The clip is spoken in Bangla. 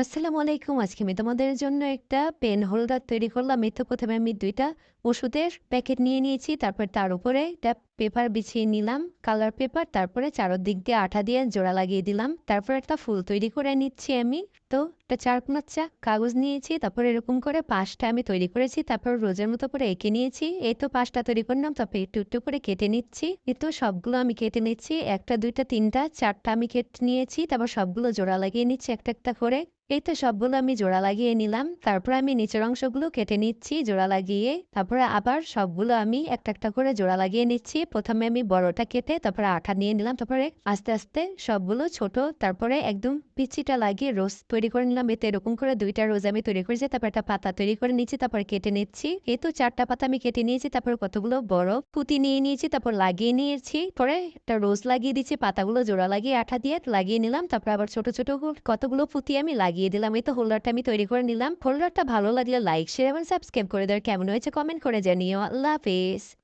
আসসালামু আলাইকুম। আজকে আমি তোমাদের জন্য একটা পেন হোল্ডার তৈরি করলাম। এই তো ১ম এ আমি দুইটা ওষুধের প্যাকেট নিয়ে নিয়েছি। তারপর তার উপরে একটা পেপার বিছিয়ে নিলাম, কালার পেপার। তারপরে চারদিক দিয়ে আঠা দিয়ে জোড়া লাগিয়ে দিলাম। তারপর একটা ফুল তৈরি করে নিচ্ছি আমি। তো একটা চারকোনা কাগজ নিয়েছি। তারপর এরকম করে পাশটা আমি তৈরি করেছি। তারপর রোজের মতো করে এঁকে নিয়েছি। এই তো পাশটা তৈরি করলাম। তারপর একটু, একটু করে কেটে নিচ্ছি। এই তো সবগুলো আমি কেটে নিচ্ছি। ১ টা, ২ টা, ৩ টা, ৪ টা আমি কেটে নিয়েছি। তারপর সবগুলো জোড়া লাগিয়ে নিচ্ছি একটা, একটা করে। এই তো সবগুলো আমি জোড়া লাগিয়ে নিলাম। তারপর আমি নিচের অংশগুলো কেটে নিচ্ছি জোড়া লাগিয়ে। তারপরে আবার সবগুলো আমি একটা, একটা করে জোড়া লাগিয়ে নিচ্ছি। প্রথমে আমি বড়টা কেটে তারপরে আঠা নিয়ে নিলাম। তারপরে আস্তে, আস্তে সবগুলো ছোট তারপরে একদম পিচিটা লাগিয়ে রোজ তৈরি করে নিলাম। এতে এরকম করে দুইটা রোজ আমি তৈরি করেছি। তারপর একটা পাতা তৈরি করে নিচ্ছি। তারপরে কেটে নিচ্ছি। এই তো ৪ টা পাতা আমি কেটে নিয়েছি। তারপর কতগুলো বড় পুঁতি নিয়ে নিয়েছি। তারপর লাগিয়ে নিয়েছি। পরে একটা রোজ লাগিয়ে দিচ্ছি। পাতাগুলো জোড়া লাগিয়ে আঠা দিয়ে লাগিয়ে নিলাম। তারপর আবার ছোট, ছোট কতগুলো পুঁতি আমি লাগিয়ে দিলাম। এই তো হোল্ডারটা আমি তৈরি করে নিলাম। হোল্ডারটা ভালো লাগলে লাইক, শেয়ার এবং সাবস্ক্রাইব করে দেওয়ার কেমন হয়েছে কমেন্ট করে জানিও। আল্লাহ হাফেজ।